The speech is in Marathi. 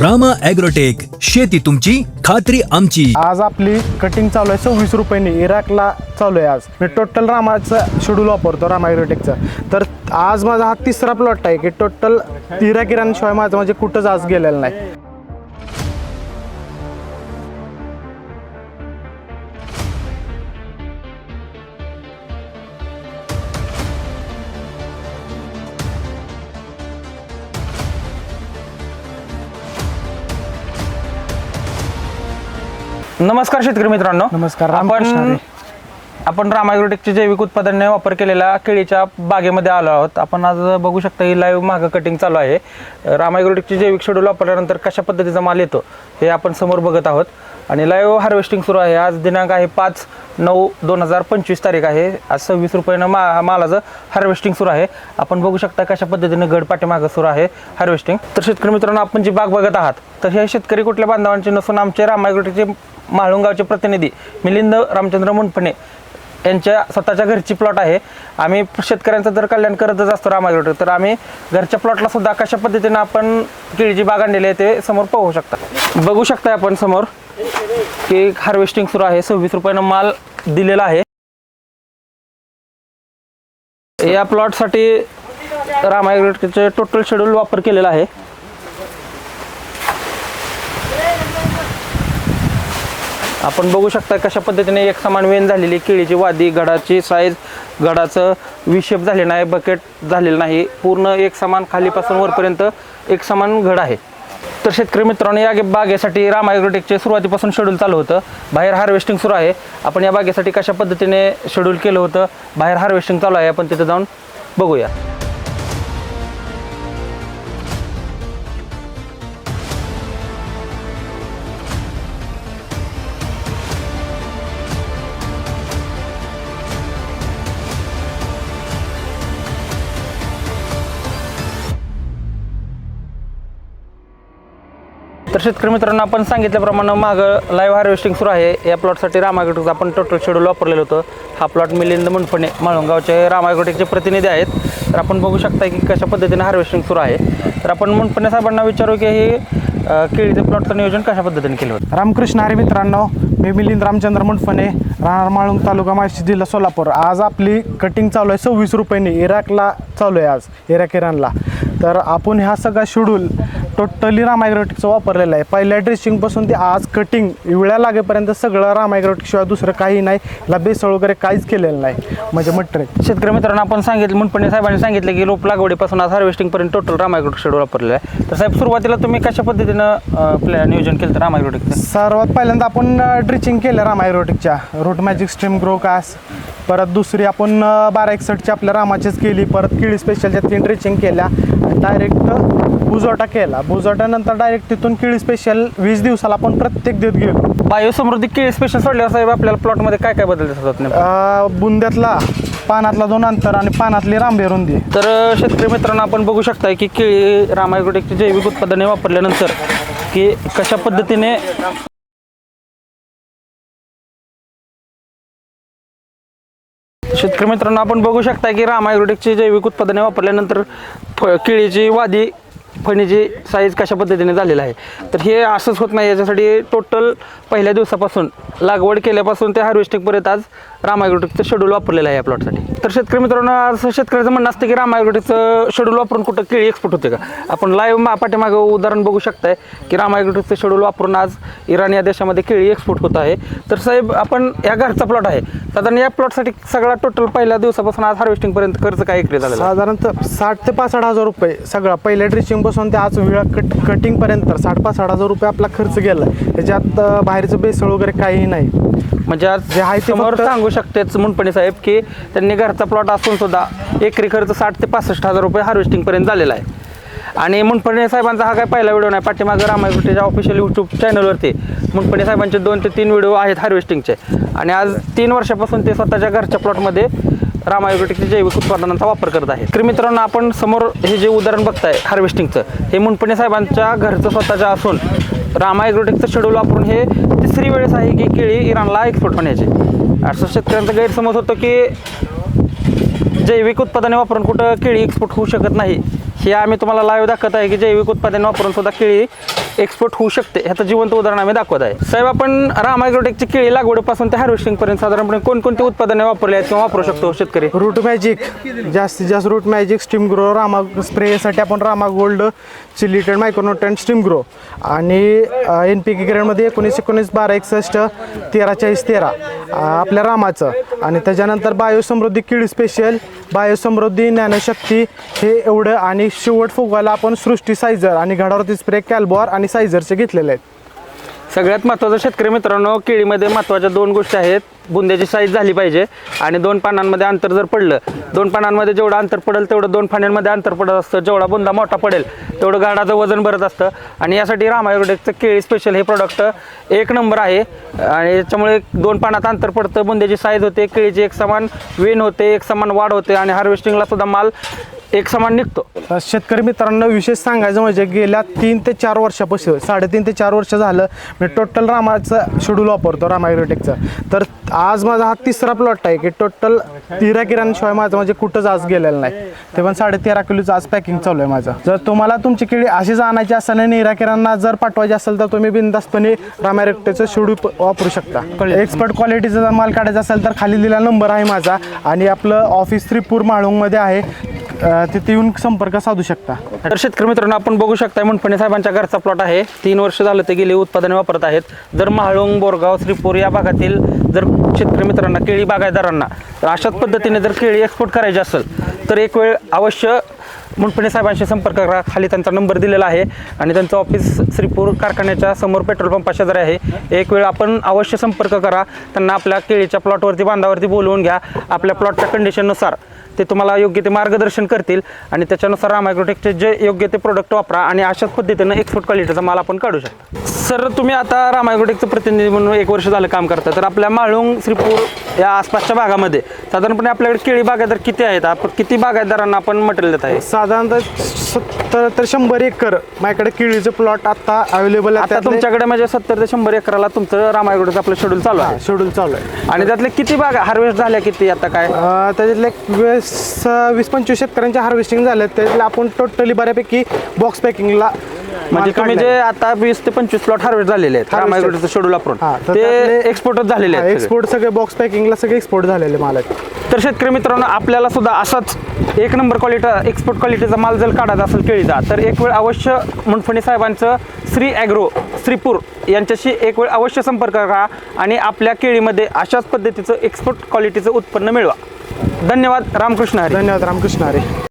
रामा ॲग्रोटेक शेती तुमची खात्री आमची. आज आपली कटिंग चालू आहे सव्वीस रुपयांनी. इराकला चालू आहे आज. मी टोटल रामाचं शेड्यूल वापरतो रामा ॲग्रोटेकचं. तर आज माझा हा तिसरा प्लॉट आहे की टोटल इराक इराणशिवाय माझं म्हणजे कुठंच आज गेलेलं नाही. नमस्कार शेतकरी मित्रांनो. नमस्कार, आपण. आपण रामायग्रोटेकचे जैविक उत्पादनाने वापर केलेल्या केळीच्या बागेमध्ये आलो आहोत. आपण आज बघू शकता ही लाईव्ह मागं कटिंग चालू आहे. रामायग्रोटेकचे जैविक शेड्यूल वापरल्यानंतर कशा पद्धतीचा माल येतो हे आपण समोर बघत आहोत. आणि लाईव्ह हार्वेस्टिंग सुरू आहे. आज दिनांक आहे पाच नऊ दोन हजार पंचवीस तारीख आहे. आज सव्वीस रुपयानं मा मालाचं हार्वेस्टिंग सुरू आहे. आपण बघू शकता कशा पद्धतीने गड पाठीमागं सुरू आहे हार्वेस्टिंग तर शेतकरी मित्रांनो आपण जी बाग बघत आहात तर हे शेतकरी कुठल्या बांधवांचे नसून आमचे रामायग्रोटेकचे माळुंगावचे प्रतिनिधी मिलिंद रामचंद्र मुंडफणे यांच्या स्वतःच्या घरची प्लॉट आहे. आम्ही शेतकऱ्यांचं जर कल्याण करतच असतो रामायग्रोटेक तर आम्ही घरच्या प्लॉटला सुद्धा कशा पद्धतीनं आपण केळीची बाग आणलेली आहे ते समोर पाहू शकता. बघू शकता आपण समोर की हार्वेस्टिंग सुरू आहे. सव्वीस रुपयानं माल दिलेला आहे. या प्लॉटसाठी रामायग्रोटेकचे टोटल शेड्यूल वापर केलेला आहे. आपण बघू शकता कशा पद्धतीने एक समान वेन झालेली केळीची वादी गडाची साईज गडाचं विशेप झाले नाही बकेट झालेलं नाही. पूर्ण एक समान खालीपासून वरपर्यंत एक समान घड आहे. तर शेतकरी मित्रांनो या बागेसाठी राम ॲग्रोटेकचे सुरुवातीपासून शेड्यूल चालू होतं. बाहेर हार्वेस्टिंग सुरू आहे. आपण या बागेसाठी कशा पद्धतीने शेड्यूल केलं होतं? बाहेर हार्वेस्टिंग चालू आहे. आपण तिथं जाऊन बघूया. तर शेतकरी मित्रांनो आपण सांगितल्याप्रमाणे मागं लाईव्ह हार्वेस्टिंग सुरू आहे. या प्लॉटसाठी रामायग्रोटेकचं आपण टोटल शेड्यूल वापरलेलं होतं. हा प्लॉट मिलिंद मुंडपणे माळुंगावचे रामायग्रोटेकचे प्रतिनिधी आहेत. तर आपण बघू शकता की कशा पद्धतीने हार्वेस्टिंग सुरू आहे. तर आपण मुंडपणे साहेबांना विचारू की हे अं, केळीचं प्लॉटचं नियोजन कशा पद्धतीने केलं होतं? रामकृष्ण हरे मित्रांनो मी मिलिंद रामचंद्र मुंडफणे राहणार माळुंग तालुका माहिती जिल्हा सोलापूर. आज आपली कटिंग चालू आहे सव्वीस रुपयांनी. इराकला चालू आहे आज इराक इराणला. तर आपण ह्या सगळा शेड्यूल टोटली रामायग्रोटिकचं वापरलेलं आहे. पहिल्या ड्रेसिंगपासून ते आज कटिंग विळ्या लागेपर्यंत सगळं रामायग्रोटिक शिवाय दुसरं काही नाही. याला बेसळ वगैरे काहीच केलेलं नाही. म्हणजे मटेरियल शेतकरी मित्रांनो आपण सांगितलं मुंडपणे साहेबांनी सांगितलं की रोप लागवडीपासून आज हार्वेस्टिंगपर्यंत टोटल रामायग्रोटेक शेड्यूल वापरलेलं आहे. तर साहेब सुरुवातीला तुम्ही कशा पद्धतीनं अं, प्लॅ नियोजन केलं तर रामायग्रोटेकचं? सर्वात पहिल्यांदा आपण ड्रिचिंग केलं रामायग्रोटिकच्या. रूट मॅजिक स्ट्रीम ग्रो कास परत दुसरी आपण बारा एकसष्टची आपल्या रामाचीच केली. परत किळी स्पेशलच्या तीन ड्रिचिंग केल्या. डायरेक्ट बुजोटा केला. बुजोटानंतर डायरेक्ट तिथून किळी स्पेशल वीस दिवसाला आपण प्रत्येक देत गेलो. बायोसमृद्धी केळी स्पेशल सोडल्यावर साहेब आपल्याला प्लॉटमध्ये काय काय बदल दिसत होत नेमकं? अ, बुंद्यातला पानातला दोन अंतर आणि पानातली रांबे रुंदी. तर अं, शेतकरी मित्रांनो आपण बघू शकता की केळी रामायग्रोटेकची जैविक उत्पादने वापरल्यानंतर की कशा पद्धतीने शेतकरी मित्रांनो आपण बघू शकता की रामायग्रोटेकची जैविक उत्पादने वापरल्यानंतर फ केळीची वादी फणीची साईज कशा पद्धतीने झालेला आहे? तर हे असंच होत नाही याच्यासाठी टोटल पहिल्या दिवसापासून लागवड केल्यापासून ते हार्वेस्टिंगपर्यंत आज रामायग्रोटेकचं शेड्यूल वापरलेलं आहे या प्लॉटसाठी तर शेतकरी मित्रांनो असं शेतकऱ्याचं म्हणणं असतं की रामायग्रोटेकचं शेड्यूल वापरून कुठं केळी एक्सपोर्ट होते का? आपण लाईव्ह मा पाठीमागं उदाहरण बघू शकताय की रामायग्रोटेकचं शेड्यूल वापरून आज इराण या देशामध्ये केळी एक्सपोर्ट होत आहे. तर साहेब आपण या घरचा प्लॉट आहे. साधारण या प्लॉटसाठी सगळा टोटल पहिल्या दिवसापासून आज हार्वेस्टिंगपर्यंत खर्च काय इकडे झाला साधारणतः साठ ते पासष्ट हजार रुपये सगळा. पहिल्या ड्रेसिंग बसून ते आज वेळा कट कटिंगपर्यंत साठ पासष्ट हजार रुपये आपला खर्च गेला त्याच्यात बाहेरचं बेसळ वगैरे काहीही नाही. म्हणजे आज जे आहे ते समोर फक्त- सांगू शकतेच मुंडपणे साहेब की त्यांनी घरचा प्लॉट असून सुद्धा एकरी खर्च साठ ते पासष्ट हजार रुपये हार्वेस्टिंग पर्यंत झालेला आहे. आणि मुंडपणे साहेबांचा हा काय पहिला व्हिडिओ नाही पाठीमागं रामायगुटेच्या ऑफिशियल यूट्यूब चॅनलवरती मुंडपणे साहेबांचे दोन ते तीन व्हिडिओ आहेत हार्वेस्टिंगचे आणि आज तीन वर्षापासून ते स्वतःच्या घरच्या प्लॉटमध्ये रामायोटिकच्या जैविक उत्पादनांचा वापर करत आहे तर मित्रांनो आपण समोर हे जे उदाहरण बघताय हार्वेस्टिंगचं हे मुंडपणे साहेबांच्या घरचं स्वतःच्या असून रामा एग्रोटेकचं शेड्यूल वापरून हे तिसरी वेळेस आहे की केळी इराणला एक्सपोर्ट होण्याची. असं शेतकऱ्यांचा गैरसमज होतो की जैविक उत्पादने वापरून कुठं केळी एक्सपोर्ट होऊ शकत नाही. हे आम्ही तुम्हाला लाईव्ह दाखवत आहे की जैविक उत्पादने वापरून सुद्धा केळी एक्सपोर्ट होऊ शकते ह्याचं जिवंत उदाहरण आम्ही दाखवत आहे. साहेब आपण राम ॲग्रोटेकची केळी लागवडीपासून ते हार्वेस्टिंग पर्यंत साधारणपणे कोणकोणती उत्पादने वापरली आहेत किंवा वापरू शकतो शेतकरी? रूट मॅजिक जास्तीत जास्त root magic steam grow Rama स्प्रेसाठी आपण रामा गोल्ड चिलिटेड मायक्रोनोटन स्टीम ग्रो आणि एन पी के ग्रेडमध्ये एकोणीस एकोणीस बारा एकसष्ट तेरा चाळीस तेरा आपल्या रामाचं. आणि त्याच्यानंतर बायोसमृद्धी किड स्पेशल बायोसमृद्धी ज्ञानशक्ती हे एवढं आणि शेवट फुगवायला आपण सृष्टी सायझर आणि घडावरती स्प्रे कॅल्बॉर आणि सायझरचे घेतलेले आहेत. सगळ्यात महत्त्वाचं शेतकरी मित्रांनो केळीमध्ये महत्त्वाच्या दोन गोष्टी आहेत. बुंद्याची साईज झाली पाहिजे आणि दोन पानांमध्ये अंतर जर पडलं दोन पानांमध्ये जेवढं अंतर पडेल तेवढं दोन फाण्यांमध्ये अंतर पडत असतं. जेवढा बुंदा मोठा पडेल तेवढं गाडाचं वजन भरत असतं. आणि यासाठी रामायोडेकचं केळी स्पेशल हे प्रोडक्ट एक नंबर आहे. आणि याच्यामुळे दोन पानात अंतर पडतं. बुंद्याची साईज होते केळीची एक समान वेन होते एक समान वाढ होते आणि हार्वेस्टिंगला सुद्धा माल एक समान निघतो. शेतकरी मित्रांनो विशेष सांगायचं म्हणजे गेल्या तीन ते चार वर्षापासून साडेतीन ते चार वर्ष झालं मी टोटल रामाचं शेड्यूल वापरतो रामायग्रोटेकचं तर आज माझा हा तिसरा प्लॉट आहे की टोटल तेरा किराणशिवाय माझं म्हणजे कुठंच आज गेलेलं नाही. ते पण साडे तेरा किलोचं आज पॅकिंग चालू आहे माझं. जर तुम्हाला तुमची केळी अशीच आणायची असेल आणि निरा किराणा जर पाठवायची असेल तर तुम्ही बिंदास्तपणे रामायग्रोटेकचं शेड्यूल वापरू शकता. एक्सपर्ट क्वालिटीचा जर माल काढायचा असेल तर खाली दिलेला नंबर आहे माझा. आणि आपलं ऑफिस त्रिपूर माळुंगमध्ये आहे. तिथे येऊन संपर्क साधू शकता. तर शेतकरी मित्रांनो आपण बघू शकता मुंडपणे साहेबांच्या घरचा प्लॉट आहे. तीन वर्ष झालं ते गेले उत्पादने वापरत आहेत. जर महाळुंग बोरगाव श्रीपूर या भागातील जर शेतकरी मित्रांना केळी बागायतदारांना तर अशाच पद्धतीने जर केळी एक्सपोर्ट करायची असेल तर एक वेळ अवश्य मुंडपणे साहेबांशी संपर्क करा. खाली त्यांचा नंबर दिलेला आहे आणि त्यांचं ऑफिस श्रीपूर कारखान्याच्या समोर पेट्रोल पंपा शेजारी आहे. एक वेळ आपण अवश्य संपर्क करा. त्यांना आपल्या केळीच्या प्लॉटवरती बांधावरती बोलवून घ्या. आपल्या प्लॉटच्या कंडिशननुसार ते तुम्हाला योग्य ते मार्गदर्शन करतील आणि त्याच्यानुसार रामायग्रोटेकचे जे योग्य ते प्रोडक्ट वापरा आणि अशाच पद्धतीनं एक्सपोर्ट क्वालिटीचा माल आपण काढू शकता. सर तुम्ही आता रामायग्रोटेकचं प्रतिनिधी म्हणून एक वर्ष झालं काम करता तर आपल्या माळुंग श्रीपूर या आसपासच्या भागामध्ये. साधारणपणे आपल्याकडे केळी बागायतदार किती आहेत? आपण किती बागायतदारांना आपण मटेरियल देत आहे? साधारणतः सत्तर तर शंभर एकर माझ्याकडे केळीचं प्लॉट आता अवेलेबल आहे आता तुमच्याकडे म्हणजे सत्तर ते शंभर एकराला तुमचं राम ॲग्रोटेकचं आपलं शेड्यूल चालू आहे. शेड्यूल चालू आहे. आणि त्यातले किती बागा हार्वेस्ट झाल्या किती आता काय? अं, त्याच्यातले एक वीस वीस पंचवीस शेतकऱ्यांचे हार्वेस्टिंग झाले त्याच्यातले आपण टोटली बऱ्यापैकी बॉक्स पॅकिंगला म्हणजे तुम्ही जे आता वीस ते पंचवीस प्लॉट हार्वेस्ट झालेले आहेत शेड्यूल वापरून ते एक्सपोर्टच झालेले आहेत. एक्सपोर्ट सगळे. बॉक्स पॅकिंगला सगळे एक्सपोर्ट झालेले माल आहेत. तर शेतकरी मित्रांनो आपल्याला सुद्धा असाच एक नंबर क्वालिटी एक्सपोर्ट क्वालिटीचा माल जर काढायचा असेल केळीचा तर एक वेळ अवश्य मुंडफणी साहेबांचं श्री ॲग्रो श्रीपूर यांच्याशी एक वेळ अवश्य संपर्क करा आणि आपल्या केळीमध्ये अशाच पद्धतीचं एक्सपोर्ट क्वालिटीचं उत्पन्न मिळवा. धन्यवाद रामकृष्ण हरी. धन्यवाद रामकृष्ण हरे.